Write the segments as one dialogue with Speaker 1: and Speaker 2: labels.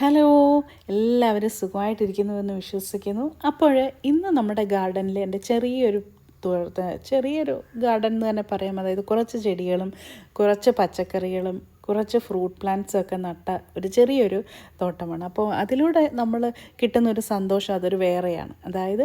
Speaker 1: Hello എല്ലാവരും സുഖമായിട്ടിരിക്കുന്നുവെന്ന് വിശ്വസിക്കുന്നു. അപ്പോൾ ഇന്ന് നമ്മുടെ ഗാർഡനിൽ എന്റെ ചെറിയൊരു ചെറിയൊരു ഗാർഡൻ എന്ന് തന്നെ പറയാം. അതായത് കുറച്ച് ചെടികളും കുറച്ച് പച്ചക്കറികളും കുറച്ച് ഫ്രൂട്ട് പ്ലാന്റ്സും ഒക്കെ നട്ട ഒരു ചെറിയൊരു തോട്ടമാണ്. അപ്പോൾ അതിലൂടെ നമ്മൾ കിട്ടുന്ന ഒരു സന്തോഷം അതൊരു വേറെയാണ്. അതായത്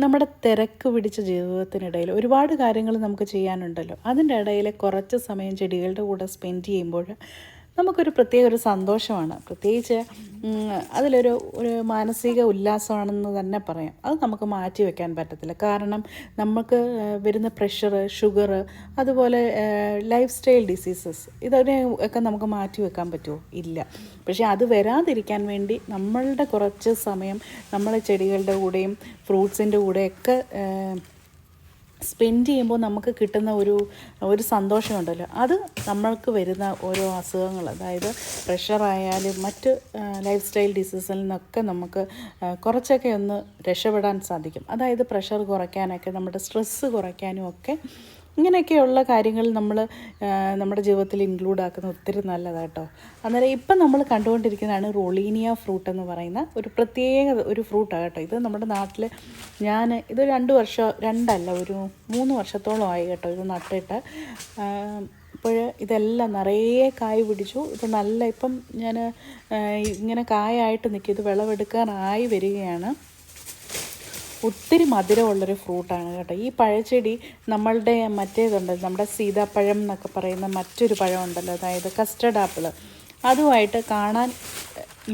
Speaker 1: നമ്മുടെ തിരക്ക് പിടിച്ച ജീവിതത്തിനിടയിൽ ഒരുപാട് കാര്യങ്ങൾ നമുക്ക് ചെയ്യാനുണ്ടല്ലോ. അതിന്റെ ഇടയിൽ കുറച്ച് സമയം ചെടികളുടെ കൂടെ സ്പെൻഡ് ചെയ്യുമ്പോൾ നമുക്കൊരു പ്രത്യേക ഒരു സന്തോഷമാണ്. പ്രത്യേകിച്ച് അതിലൊരു ഒരു മാനസിക ഉല്ലാസമാണെന്ന് തന്നെ പറയാം. അത് നമുക്ക് മാറ്റി വെക്കാൻ പറ്റത്തില്ല. കാരണം നമുക്ക് വരുന്ന പ്രഷർ ഷുഗർ അതുപോലെ ലൈഫ് സ്റ്റൈൽ ഡിസീസസ് ഇതൊക്കെ ഒക്കെ നമുക്ക് മാറ്റി വെക്കാൻ പറ്റുമോ? ഇല്ല. പക്ഷേ അത് വരാതിരിക്കാൻ വേണ്ടി നമ്മളുടെ കുറച്ച് സമയം നമ്മൾ ചെടികളുടെ കൂടെയും ഫ്രൂട്ട്സിന്റെ കൂടെയൊക്കെ സ്പെൻഡ് ചെയ്യുമ്പോൾ നമുക്ക് കിട്ടുന്ന ഒരു ഒരു സന്തോഷമുണ്ടല്ലോ. അത് നമ്മൾക്ക് വരുന്ന ഓരോ അസുഖങ്ങൾ അതായത് പ്രഷറായാലും മറ്റ് ലൈഫ് സ്റ്റൈൽ ഡിസീസിൽ നിന്നൊക്കെ നമുക്ക് കുറച്ചൊക്കെ ഒന്ന് രക്ഷപ്പെടാൻ സാധിക്കും. അതായത് പ്രഷർ കുറയ്ക്കാനൊക്കെ നമ്മുടെ സ്ട്രെസ്സ് കുറയ്ക്കാനും ഒക്കെ ഇങ്ങനെയൊക്കെയുള്ള കാര്യങ്ങൾ നമ്മൾ നമ്മുടെ ജീവിതത്തിൽ ഇൻക്ലൂഡ് ആക്കുന്ന ഒത്തിരി നല്ലതാണ് കേട്ടോ അന്നേരം ഇപ്പം നമ്മൾ കണ്ടുകൊണ്ടിരിക്കുന്നതാണ് റോളീനിയ ഫ്രൂട്ട് എന്ന് പറയുന്ന ഒരു പ്രത്യേക ഒരു ഫ്രൂട്ടാണ് കേട്ടോ ഇത് നമ്മുടെ നാട്ടിൽ ഞാൻ ഇത് രണ്ട് വർഷം രണ്ടല്ല ഒരു മൂന്ന് വർഷത്തോളം ആയി കേട്ടോ ഇത് നട്ടിട്ട്. അപ്പോൾ ഇതെല്ലാം നിറയെ കായ് പിടിച്ചു. ഇത് നല്ല ഇപ്പം ഞാൻ ഇങ്ങനെ കായായിട്ട് നിൽക്കും. ഇത് വിളവെടുക്കാനായി വരികയാണ്. ഒത്തിരി മധുരമുള്ളൊരു ഫ്രൂട്ടാണ് കേട്ടോ. ഈ പഴച്ചെടി നമ്മളുടെ മറ്റേതുണ്ട് നമ്മുടെ സീതാപ്പഴം എന്നൊക്കെ പറയുന്ന മറ്റൊരു പഴമുണ്ടല്ലോ അതായത് കസ്റ്റർഡ് ആപ്പിൾ അതുമായിട്ട് കാണാൻ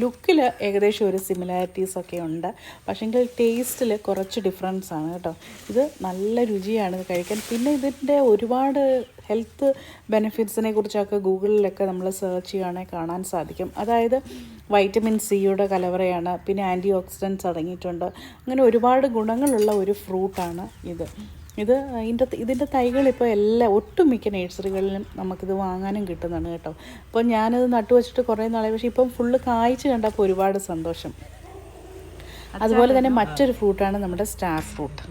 Speaker 1: ലുക്കിൽ ഏകദേശം ഒരു സിമിലാരിറ്റീസ് ഒക്കെ ഉണ്ട്. പക്ഷേങ്കിൽ ടേസ്റ്റിൽ കുറച്ച് ഡിഫറൻസ് ആണ് കേട്ടോ. ഇത് നല്ല രുചിയാണ് ഇത് കഴിക്കാൻ. പിന്നെ ഇതിന്റെ ഒരുപാട് ഹെൽത്ത് ബെനിഫിറ്റ്സിനെ കുറിച്ചൊക്കെ ഗൂഗിളിലൊക്കെ നമ്മൾ സെർച്ച് ചെയ്യുകയാണെങ്കിൽ കാണാൻ സാധിക്കും. അതായത് വൈറ്റമിൻ സിയുടെ കലവറയാണ്. പിന്നെ ആന്റി ഓക്സിഡൻസ് അടങ്ങിയിട്ടുണ്ട്. അങ്ങനെ ഒരുപാട് ഗുണങ്ങളുള്ള ഒരു ഫ്രൂട്ടാണ് ഇത്. ഇത് ഇതിന്റെ ഇതിന്റെ തൈകൾ ഇപ്പോൾ എല്ലാ ഒട്ടുമിക്ക നഴ്സറികളിലും നമുക്കിത് വാങ്ങാനും കിട്ടുന്നതാണ് കേട്ടോ. അപ്പോൾ ഞാനത് നട്ടു വെച്ചിട്ട് കുറേ നാളെ പക്ഷേ ഇപ്പം ഫുള്ള് കായ്ച്ച് കണ്ടപ്പോൾ ഒരുപാട് സന്തോഷം. അതുപോലെ തന്നെ മറ്റൊരു ഫ്രൂട്ടാണ് നമ്മുടെ സ്റ്റാർ ഫ്രൂട്ട്.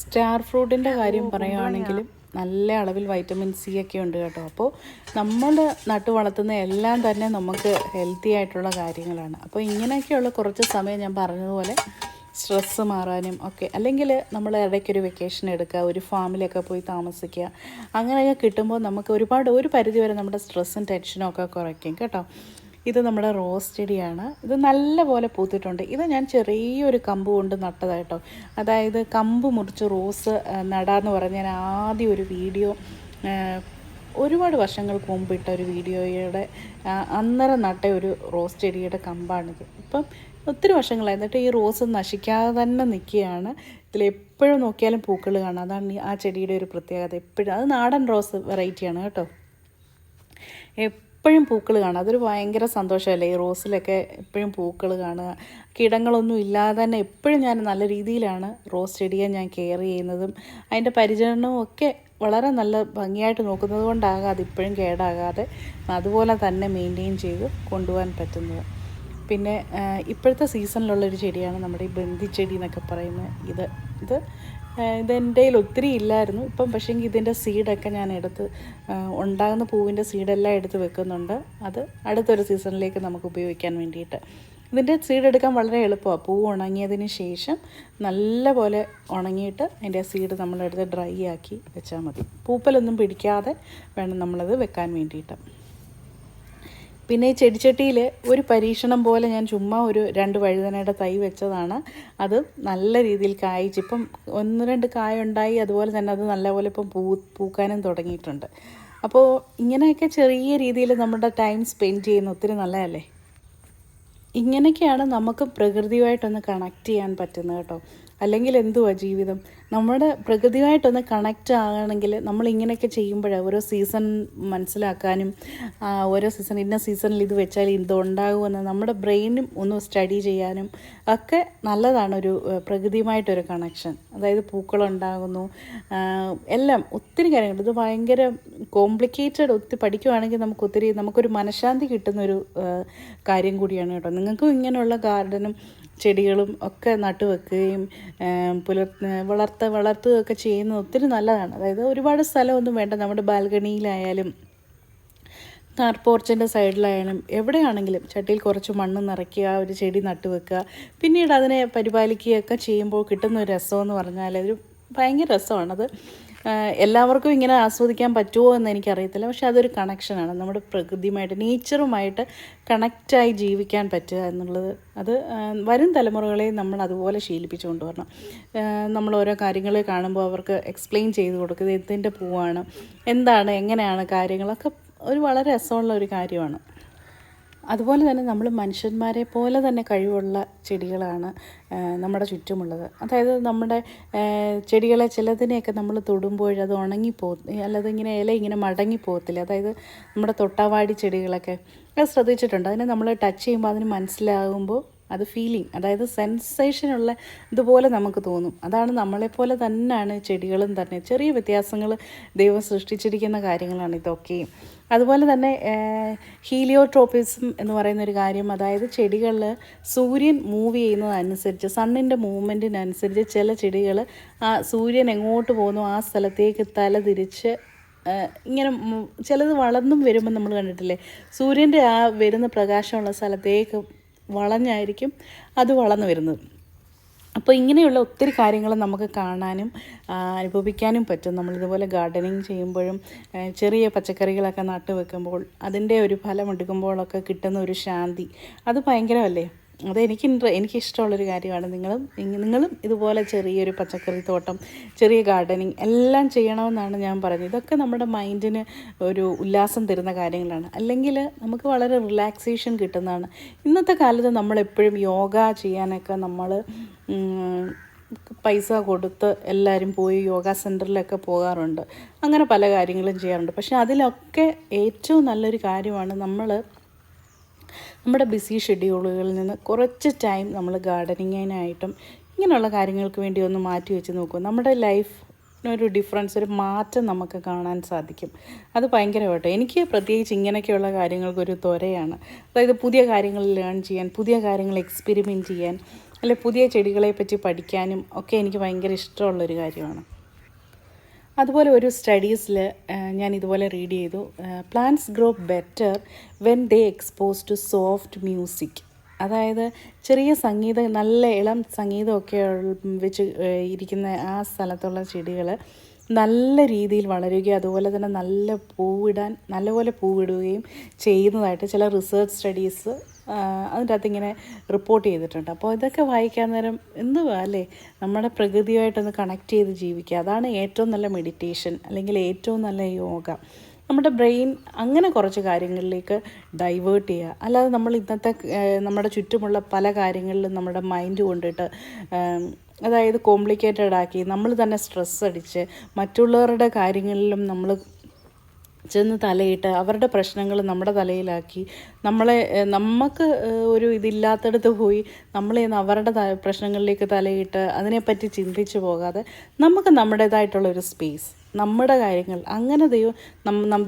Speaker 1: സ്റ്റാർ ഫ്രൂട്ടിന്റെ കാര്യം പറയുകയാണെങ്കിലും നല്ല അളവിൽ വൈറ്റമിൻ സി ഒക്കെ ഉണ്ട് കേട്ടോ. അപ്പോൾ നമ്മൾ നട്ടു വളർത്തുന്ന എല്ലാം തന്നെ നമുക്ക് ഹെൽത്തി ആയിട്ടുള്ള കാര്യങ്ങളാണ്. അപ്പോൾ ഇങ്ങനെയൊക്കെയുള്ള കുറച്ച് സമയം ഞാൻ പറഞ്ഞതുപോലെ സ്ട്രെസ്സ് മാറാനും ഒക്കെ. അല്ലെങ്കിൽ നമ്മൾ ഇടയ്ക്കൊരു വെക്കേഷൻ എടുക്കുക ഒരു ഫാമിലൊക്കെ പോയി താമസിക്കുക അങ്ങനെയൊക്കെ കിട്ടുമ്പോൾ നമുക്ക് ഒരുപാട് ഒരു പരിധി വരെ നമ്മുടെ സ്ട്രെസ്സും ടെൻഷനും ഒക്കെ കുറയ്ക്കും കേട്ടോ. ഇത് നമ്മുടെ റോസ് ചെടിയാണ് ഇത് നല്ല പോലെ പൂത്തിട്ടുണ്ട്. ഇത് ഞാൻ ചെറിയൊരു കമ്പ് കൊണ്ട് നട്ടതായിട്ടോ അതായത് കമ്പ് മുറിച്ച് റോസ് നടാന്ന് പറഞ്ഞ് ഞാൻ ആദ്യം ഒരു വീഡിയോ ഒരുപാട് വർഷങ്ങൾക്ക് മുമ്പ് ഇട്ട ഒരു വീഡിയോയുടെ അന്നേരം നട്ട ഒരു റോസ് ചെടിയുടെ കമ്പാണിത്. ഇപ്പം ഒത്തിരി വർഷങ്ങളായി എന്നിട്ട് ഈ റോസ് നശിക്കാതെ തന്നെ നിൽക്കുകയാണ് ഇതിൽ എപ്പോഴും നോക്കിയാലും പൂക്കൾ കാണാം. അതാണ് ആ ചെടിയുടെ ഒരു പ്രത്യേകത. എപ്പോഴും അത് നാടൻ റോസ് വെറൈറ്റിയാണ് കേട്ടോ. എപ്പോഴും പൂക്കൾ കാണുക അതൊരു ഭയങ്കര സന്തോഷമല്ലേ? ഈ റോസിലൊക്കെ എപ്പോഴും പൂക്കൾ കാണുക. കിടങ്ങളൊന്നും ഇല്ലാതെ തന്നെ എപ്പോഴും ഞാൻ നല്ല രീതിയിലാണ് റോസ് ചെടിയെ ഞാൻ കെയർ ചെയ്യുന്നതും അതിന്റെ പരിചരണവും ഒക്കെ വളരെ നല്ല ഭംഗിയായിട്ട് നോക്കുന്നത് കൊണ്ടാകാതെ അതിപ്പോഴും കേടാകാതെ അതുപോലെ തന്നെ മെയിന്റെയിൻ ചെയ്ത് കൊണ്ടുപോകാൻ പറ്റുന്നത്. പിന്നെ ഇപ്പോഴത്തെ സീസണിലുള്ളൊരു ചെടിയാണ് നമ്മുടെ ഈ ബന്ധിച്ചെടി എന്നൊക്കെ പറയുന്നത് ഇത്. ഇത് ഇതെന്റെ കയ്യിൽ ഒത്തിരി ഇല്ലായിരുന്നു. ഇപ്പം പക്ഷേങ്കിൽ ഇതിന്റെ സീഡൊക്കെ ഞാൻ എടുത്ത് ഉണ്ടാകുന്ന പൂവിന്റെ സീഡെല്ലാം എടുത്ത് വെക്കുന്നുണ്ട്. അത് അടുത്തൊരു സീസണിലേക്ക് നമുക്ക് ഉപയോഗിക്കാൻ വേണ്ടിയിട്ട്. ഇതിന്റെ സീഡ് എടുക്കാൻ വളരെ എളുപ്പമാണ്. പൂ ഉണങ്ങിയതിന് ശേഷം നല്ല പോലെ ഉണങ്ങിയിട്ട് അതിന്റെ സീഡ് നമ്മളെടുത്ത് ഡ്രൈ ആക്കി വെച്ചാൽ മതി. പൂപ്പലൊന്നും പിടിക്കാതെ വേണം നമ്മളത് വെക്കാൻ വേണ്ടിയിട്ട്. പിന്നെ ഈ ചെടിച്ചട്ടിയിൽ ഒരു പരീക്ഷണം പോലെ ഞാൻ ചുമ്മാ ഒരു രണ്ട് വഴുതനയുടെ തൈ വെച്ചതാണ്. അത് നല്ല രീതിയിൽ കായ്ച്ച് ഇപ്പം ഒന്ന് രണ്ട് കായ ഉണ്ടായി അതുപോലെ തന്നെ അത് നല്ലപോലെ ഇപ്പം പൂ പൂക്കാനും തുടങ്ങിയിട്ടുണ്ട്. അപ്പോൾ ഇങ്ങനെയൊക്കെ ചെറിയ രീതിയിൽ നമ്മുടെ ടൈം സ്പെൻഡ് ചെയ്യുന്ന ഒത്തിരി നല്ലതല്ലേ? ഇങ്ങനെയൊക്കെയാണ് നമുക്ക് പ്രകൃതിയുമായിട്ടൊന്ന് കണക്ട് ചെയ്യാൻ പറ്റുന്നത് കേട്ടോ. അല്ലെങ്കിൽ എന്തുവാ ജീവിതം? നമ്മുടെ പ്രകൃതിയുമായിട്ടൊന്ന് കണക്റ്റ് ആകണമെങ്കിൽ നമ്മൾ ഇങ്ങനെയൊക്കെ ചെയ്യുമ്പോഴേ ഓരോ സീസൺ മനസ്സിലാക്കാനും ഓരോ സീസൺ ഇന്ന സീസണിൽ ഇത് വെച്ചാൽ ഇത് നമ്മുടെ ബ്രെയിനും ഒന്ന് സ്റ്റഡി ചെയ്യാനും ഒക്കെ നല്ലതാണ് ഒരു പ്രകൃതിയുമായിട്ടൊരു കണക്ഷൻ അതായത് പൂക്കളുണ്ടാകുന്നു എല്ലാം ഒത്തിരി കാര്യങ്ങൾ. ഇത് ഭയങ്കര കോംപ്ലിക്കേറ്റഡ് ഒത്തിരി പഠിക്കുവാണെങ്കിൽ നമുക്ക് ഒത്തിരി നമുക്കൊരു മനഃശാന്തി കിട്ടുന്നൊരു ഒരു കാര്യം കൂടിയാണ് കേട്ടോ. നിങ്ങൾക്കും ഇങ്ങനെയുള്ള ഗാർഡനും ചെടികളും ഒക്കെ നട്ടുവെക്കുകയും പുലർ വളർത്ത വളർത്തുകയൊക്കെ ചെയ്യുന്നത് ഒത്തിരി നല്ലതാണ്. അതായത് ഒരുപാട് സ്ഥലമൊന്നും വേണ്ട. നമ്മുടെ ബാൽക്കണിയിലായാലും കാർ പോർച്ചിന്റെ സൈഡിലായാലും എവിടെയാണെങ്കിലും ചട്ടിയിൽ കുറച്ച് മണ്ണ് നിറയ്ക്കുക ഒരു ചെടി നട്ടു വെക്കുക. പിന്നീട് അതിനെ പരിപാലിക്കുകയൊക്കെ ചെയ്യുമ്പോൾ കിട്ടുന്ന ഒരു രസമെന്ന് പറഞ്ഞാൽ ഒരു ഭയങ്കര രസമാണത് എല്ലാവർക്കും ഇങ്ങനെ ആസ്വദിക്കാൻ പറ്റുമോ എന്ന് എനിക്കറിയത്തില്ല. പക്ഷെ അതൊരു കണക്ഷനാണ് നമ്മുടെ പ്രകൃതിയുമായിട്ട് നേച്ചറുമായിട്ട് കണക്റ്റായി ജീവിക്കാൻ പറ്റുക എന്നുള്ളത്. അത് വരും തലമുറകളെ നമ്മൾ അതുപോലെ ശീലിപ്പിച്ചു കൊണ്ടുവരണം. നമ്മൾ ഓരോ കാര്യങ്ങൾ കാണുമ്പോൾ അവർക്ക് എക്സ്പ്ലെയിൻ ചെയ്ത് കൊടുക്കുക. ഇതിന്റെ പൂവാണ്? എന്താണ്? എങ്ങനെയാണ് കാര്യങ്ങളൊക്കെ ഒരു വളരെ രസമുള്ള ഒരു കാര്യമാണ്. അതുപോലെ തന്നെ നമ്മൾ മനുഷ്യന്മാരെ പോലെ തന്നെ കഴിവുള്ള ചെടികളാണ് നമ്മുടെ ചുറ്റുമുള്ളത്. അതായത് നമ്മുടെ ചെടികളെ ചിലതിനെയൊക്കെ നമ്മൾ തൊടുമ്പോൾ അത് ഉണങ്ങിപ്പോ അല്ലാതെ ഇങ്ങനെ ഇല ഇങ്ങനെ മടങ്ങി പോകത്തില്ല അതായത് നമ്മുടെ തൊട്ടാവാടി ചെടികളൊക്കെ. അത് ശ്രദ്ധിച്ചിട്ടുണ്ട്. അതിനെ നമ്മൾ ടച്ച് ചെയ്യുമ്പോൾ അതിന് മനസ്സിലാകുമ്പോൾ അത് ഫീലിംഗ് അതായത് സെൻസേഷനുള്ള ഇതുപോലെ നമുക്ക് തോന്നും. അതാണ് നമ്മളെപ്പോലെ തന്നെയാണ് ചെടികളും തന്നെ. ചെറിയ വ്യത്യാസങ്ങൾ ദൈവം സൃഷ്ടിച്ചിരിക്കുന്ന കാര്യങ്ങളാണ് ഇതൊക്കെയും. അതുപോലെ തന്നെ ഹീലിയോട്രോപ്പിസം എന്ന് പറയുന്ന ഒരു കാര്യം അതായത് ചെടികളിൽ സൂര്യൻ മൂവ് ചെയ്യുന്നതനുസരിച്ച് സണ്ണിന്റെ മൂവ്മെന്റിനനുസരിച്ച് ചില ചെടികൾ ആ സൂര്യൻ എങ്ങോട്ട് പോകുന്നു ആ സ്ഥലത്തേക്ക് തല തിരിച്ച് ഇങ്ങനെ ചിലത് വളർന്നും വരുമ്പോൾ നമ്മൾ കണ്ടിട്ടില്ലേ? സൂര്യന്റെ ആ വരുന്ന പ്രകാശമുള്ള സ്ഥലത്തേക്ക് വളഞ്ഞായിരിക്കും അത് വളർന്നു വരുന്നത്. അപ്പോൾ ഇങ്ങനെയുള്ള ഒത്തിരി കാര്യങ്ങൾ നമുക്ക് കാണാനും അനുഭവിക്കാനും പറ്റും. നമ്മളിതുപോലെ ഗാർഡനിങ് ചെയ്യുമ്പോഴും ചെറിയ പച്ചക്കറികളൊക്കെ നട്ടു വെക്കുമ്പോൾ അതിന്റെ ഒരു ഫലം എടുക്കുമ്പോഴൊക്കെ കിട്ടുന്ന ഒരു ശാന്തി. അത് ഭയങ്കരമല്ലേ? അത് എനിക്ക് ഇൻട്ര എനിക്ക് ഇഷ്ടമുള്ളൊരു കാര്യമാണ്. നിങ്ങളും നിങ്ങളും ഇതുപോലെ ചെറിയൊരു പച്ചക്കറി തോട്ടം ചെറിയ ഗാർഡനിങ് എല്ലാം ചെയ്യണമെന്നാണ് ഞാൻ പറഞ്ഞത്. ഇതൊക്കെ നമ്മുടെ മൈൻഡിന് ഒരു ഉല്ലാസം തരുന്ന കാര്യങ്ങളാണ്. അല്ലെങ്കിൽ നമുക്ക് വളരെ റിലാക്സേഷൻ കിട്ടുന്നതാണ്. ഇന്നത്തെ കാലത്ത് നമ്മളെപ്പോഴും യോഗ ചെയ്യാനൊക്കെ നമ്മൾ പൈസ കൊടുത്ത് എല്ലാവരും പോയി യോഗ സെന്ററിലൊക്കെ പോകാറുണ്ട്. അങ്ങനെ പല കാര്യങ്ങളും ചെയ്യാറുണ്ട്. പക്ഷേ അതിലൊക്കെ ഏറ്റവും നല്ലൊരു കാര്യമാണ് നമ്മൾ നമ്മുടെ ബിസി ഷെഡ്യൂളുകളിൽ നിന്ന് കുറച്ച് ടൈം നമ്മൾ ഗാർഡനിങ്ങിനായിട്ടും ഇങ്ങനെയുള്ള കാര്യങ്ങൾക്ക് വേണ്ടി ഒന്ന് മാറ്റി വെച്ച് നോക്കും. നമ്മുടെ ലൈഫിനൊരു ഡിഫറൻസ് ഒരു മാറ്റം നമുക്ക് കാണാൻ സാധിക്കും. അത് ഭയങ്കരമായിട്ട് എനിക്ക് പ്രത്യേകിച്ച് ഇങ്ങനെയൊക്കെയുള്ള കാര്യങ്ങൾക്കൊരു ത്വരയാണ്. അതായത് പുതിയ കാര്യങ്ങൾ ലേൺ ചെയ്യാൻ പുതിയ കാര്യങ്ങൾ എക്സ്പെരിമെന്റ് ചെയ്യാൻ അല്ലെ പുതിയ ചെടികളെ പറ്റി പഠിക്കാനും ഒക്കെ എനിക്ക് ഭയങ്കര ഇഷ്ടമുള്ളൊരു കാര്യമാണ്. അതുപോലെ ഒരു സ്റ്റഡീസിൽ ഞാൻ ഇതുപോലെ റീഡ് ചെയ്തു. Plants grow better when they expose to soft music അതായത് ചെറിയ സംഗീതം നല്ല ഇളം സംഗീതമൊക്കെ വെച്ച് ഇരിക്കുന്ന ആ സ്ഥലത്തുള്ള ചെടികൾ നല്ല രീതിയിൽ വളരുകയും അതുപോലെ തന്നെ നല്ല പൂവിടാൻ നല്ലപോലെ പൂവിടുകയും ചെയ്യുന്നതായിട്ട് ചില റിസർച്ച് സ്റ്റഡീസ് അതിന്റെ അകത്ത് ഇങ്ങനെ റിപ്പോർട്ട് ചെയ്തിട്ടുണ്ട്. അപ്പോൾ ഇതൊക്കെ വായിക്കാൻ നേരം എന്തുവാ അല്ലേ? നമ്മുടെ പ്രകൃതിയുമായിട്ടൊന്ന് കണക്ട് ചെയ്ത് ജീവിക്കുക. അതാണ് ഏറ്റവും നല്ല മെഡിറ്റേഷൻ അല്ലെങ്കിൽ ഏറ്റവും നല്ല യോഗ നമ്മുടെ ബ്രെയിൻ അങ്ങനെ കുറച്ച് കാര്യങ്ങളിലേക്ക് ഡൈവേർട്ട് ചെയ്യുക. അല്ലാതെ നമ്മൾ ഇന്നത്തെ നമ്മുടെ ചുറ്റുമുള്ള പല കാര്യങ്ങളിലും നമ്മുടെ മൈൻഡ് കൊണ്ടിട്ട് അതായത് കോംപ്ലിക്കേറ്റഡ് ആക്കി നമ്മൾ തന്നെ സ്ട്രെസ് അടിച്ച് മറ്റുള്ളവരുടെ കാര്യങ്ങളിലും നമ്മൾ ചെന്ന് തലയിട്ട് അവരുടെ പ്രശ്നങ്ങൾ നമ്മുടെ തലയിലാക്കി നമ്മളെ നമുക്ക് ഒരു ഇതില്ലാത്തടത്ത് പോയി നമ്മളെ അവരുടെ പ്രശ്നങ്ങളിലേക്ക് തലയിട്ട് അതിനെപ്പറ്റി ചിന്തിച്ചു പോകാതെ നമുക്ക് നമ്മുടേതായിട്ടുള്ള ഒരു സ്പേസ് നമ്മുടെ കാര്യങ്ങൾ അങ്ങനെ ദൈവം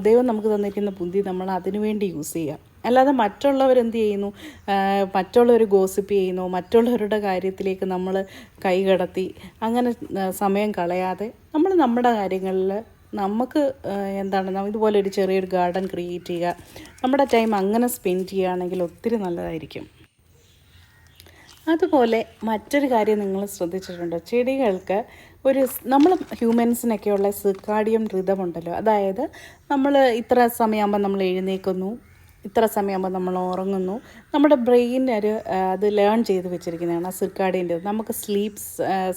Speaker 1: ദൈവം നമുക്ക് തന്നിരിക്കുന്ന ബുദ്ധി നമ്മൾ അതിനുവേണ്ടി യൂസ് ചെയ്യുക അല്ലാതെ മറ്റുള്ളവരെന്ത് ചെയ്യുന്നു? മറ്റുള്ളവർ ഗോസിപ്പ് ചെയ്യുന്നു മറ്റുള്ളവരുടെ കാര്യത്തിലേക്ക് നമ്മൾ കൈകടത്തി അങ്ങനെ സമയം കളയാതെ നമ്മൾ നമ്മുടെ കാര്യങ്ങളിൽ നമുക്ക് എന്താണ് ഇതുപോലെ ഒരു ചെറിയൊരു ഗാർഡൻ ക്രിയേറ്റ് ചെയ്യുക. നമ്മുടെ ടൈം അങ്ങനെ സ്പെൻഡ് ചെയ്യുകയാണെങ്കിൽ ഒത്തിരി നല്ലതായിരിക്കും. അതുപോലെ മറ്റൊരു കാര്യം നിങ്ങൾ ശ്രദ്ധിച്ചിട്ടുണ്ടോ. ചെടികൾക്ക് ഒരു നമ്മൾ ഹ്യൂമൻസിനൊക്കെയുള്ള സിക്കാഡിയം റിതമുണ്ടല്ലോ അതായത് നമ്മൾ ഇത്ര സമയമാകുമ്പോൾ നമ്മൾ എഴുന്നേൽക്കുന്നു ഇത്ര സമയമാകുമ്പോൾ നമ്മൾ ഉറങ്ങുന്നു. നമ്മുടെ ബ്രെയിൻ ഒരു അത് ലേൺ ചെയ്ത് വെച്ചിരിക്കുന്നതാണ് ആ സിർക്കാഡിന്റെ. നമുക്ക് സ്ലീപ്സ്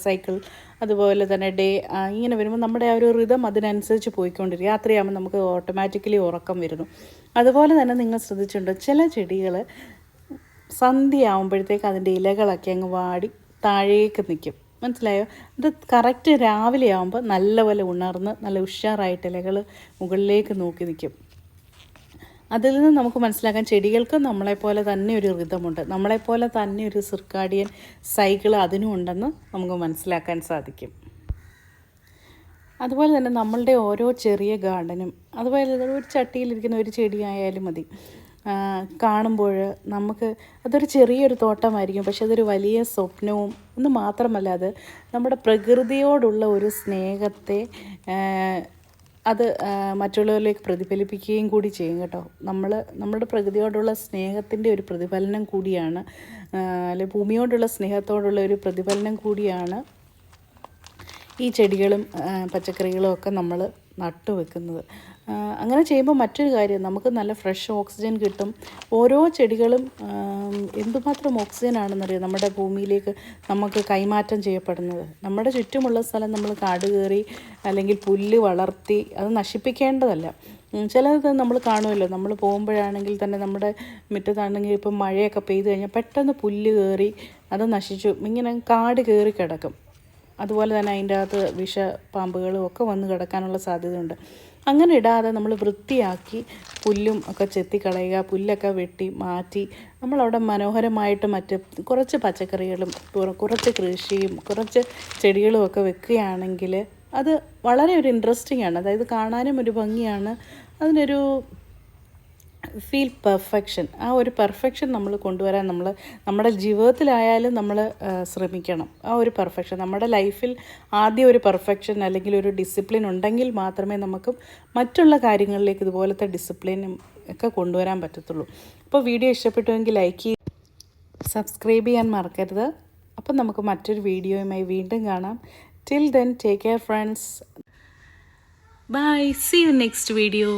Speaker 1: സൈക്കിൾ അതുപോലെ തന്നെ ഡേ ഇങ്ങനെ വരുമ്പോൾ നമ്മുടെ ആ ഒരു റിതം അതിനനുസരിച്ച് പോയിക്കൊണ്ടിരിക്കും. രാത്രിയാകുമ്പോൾ നമുക്ക് ഓട്ടോമാറ്റിക്കലി ഉറക്കം വരുന്നു. അതുപോലെ തന്നെ നിങ്ങൾ ശ്രദ്ധിച്ചിട്ടുണ്ടോ ചില ചെടികൾ സന്ധ്യ ആകുമ്പോഴത്തേക്ക് അതിന്റെ ഇലകളൊക്കെ അങ്ങ് വാടി താഴേക്ക് നിൽക്കും. മനസ്സിലായോ? അത് കറക്റ്റ് രാവിലെ ആകുമ്പോൾ നല്ലപോലെ ഉണർന്ന് നല്ല ഉഷാറായിട്ട് ഇലകൾ മുകളിലേക്ക് നോക്കി നിൽക്കും. അതിൽ നിന്ന് നമുക്ക് മനസ്സിലാക്കാൻ ചെടികൾക്ക് നമ്മളെപ്പോലെ തന്നെ ഒരു ഋതമുണ്ട്. നമ്മളെപ്പോലെ തന്നെ ഒരു സിർക്കാഡിയൻ സൈക്കിൾ അതിനും ഉണ്ടെന്ന് നമുക്ക് മനസ്സിലാക്കാൻ സാധിക്കും. അതുപോലെ തന്നെ നമ്മളുടെ ഓരോ ചെറിയ ഗാർഡനും അതുപോലെ തന്നെ ഒരു ചട്ടിയിലിരിക്കുന്ന ഒരു ചെടിയായാലും മതി. കാണുമ്പോൾ നമുക്ക് അതൊരു ചെറിയൊരു തോട്ടമായിരിക്കും പക്ഷെ അതൊരു വലിയ സ്വപ്നവും എന്ന് മാത്രമല്ല അത് നമ്മുടെ പ്രകൃതിയോടുള്ള ഒരു സ്നേഹത്തെ അത് മറ്റുള്ളവരിലേക്ക് പ്രതിഫലിപ്പിക്കുകയും കൂടി ചെയ്യും കേട്ടോ. നമ്മൾ നമ്മുടെ പ്രകൃതിയോടുള്ള സ്നേഹത്തിന്റെ ഒരു പ്രതിഫലനം കൂടിയാണ് അല്ലെ ഭൂമിയോടുള്ള സ്നേഹത്തോടുള്ള ഒരു പ്രതിഫലനം കൂടിയാണ് ഈ ചെടികളും പച്ചക്കറികളും ഒക്കെ നമ്മൾ നട്ടുവെക്കുന്നത്. അങ്ങനെ ചെയ്യുമ്പോൾ മറ്റൊരു കാര്യം നമുക്ക് നല്ല ഫ്രഷ് ഓക്സിജൻ കിട്ടും. ഓരോ ചെടികളും എന്തുമാത്രം ഓക്സിജൻ ആണെന്നറിയാം? നമ്മുടെ ഭൂമിയിലേക്ക് നമുക്ക് കൈമാറ്റം ചെയ്യപ്പെടുന്നത്. നമ്മുടെ ചുറ്റുമുള്ള സ്ഥലം നമ്മൾ കാട് കയറി അല്ലെങ്കിൽ പുല്ല് വളർത്തി അത് നശിപ്പിക്കേണ്ടതല്ല. ചിലത് നമ്മൾ കാണുമല്ലോ. നമ്മൾ പോകുമ്പോഴാണെങ്കിൽ തന്നെ നമ്മുടെ മുറ്റത്താണെങ്കിൽ ഇപ്പം മഴയൊക്കെ പെയ്തു കഴിഞ്ഞാൽ പെട്ടെന്ന് പുല്ല് കയറി അത് നശിച്ചു. ഇങ്ങനെ കാട് കയറി കിടക്കും. അതുപോലെ തന്നെ അതിന്റെ അകത്ത് വിഷ പാമ്പുകളും ഒക്കെ വന്ന് കിടക്കാനുള്ള സാധ്യതയുണ്ട്. അങ്ങനെ ഇടാതെ നമ്മൾ വൃത്തിയാക്കി പുല്ലും ഒക്കെ ചെത്തിക്കളയുക പുല്ലൊക്കെ വെട്ടി മാറ്റി നമ്മളവിടെ മനോഹരമായിട്ട് മറ്റ് കുറച്ച് പച്ചക്കറികളും കുറ- കുറച്ച് കൃഷിയും കുറച്ച് ചെടികളും ഒക്കെ വെക്കുകയാണെങ്കിൽ അത് വളരെ ഒരു ഇൻട്രസ്റ്റിംഗ് ആണ്. അതായത് കാണാനും ഒരു ഭംഗിയാണ്. അതിനൊരു ഫീൽ പെർഫെക്ഷൻ ആ ഒരു പെർഫെക്ഷൻ നമ്മൾ കൊണ്ടുവരാൻ നമ്മൾ നമ്മുടെ ജീവിതത്തിലായാലും നമ്മൾ ശ്രമിക്കണം. ആ ഒരു പെർഫെക്ഷൻ നമ്മുടെ ലൈഫിൽ ആദ്യം ഒരു പെർഫെക്ഷൻ അല്ലെങ്കിൽ ഒരു ഡിസിപ്ലിൻ ഉണ്ടെങ്കിൽ മാത്രമേ നമുക്ക് മറ്റുള്ള കാര്യങ്ങളിലേക്ക് ഇതുപോലത്തെ ഡിസിപ്ലിനും ഒക്കെ കൊണ്ടുവരാൻ പറ്റത്തുള്ളൂ. അപ്പോൾ വീഡിയോ ഇഷ്ടപ്പെട്ടുവെങ്കിൽ ലൈക്ക് ചെയ്ത് സബ്സ്ക്രൈബ് ചെയ്യാൻ മറക്കരുത്. അപ്പം നമുക്ക് മറ്റൊരു വീഡിയോയുമായി വീണ്ടും കാണാം. Till then take care friends bye see you next video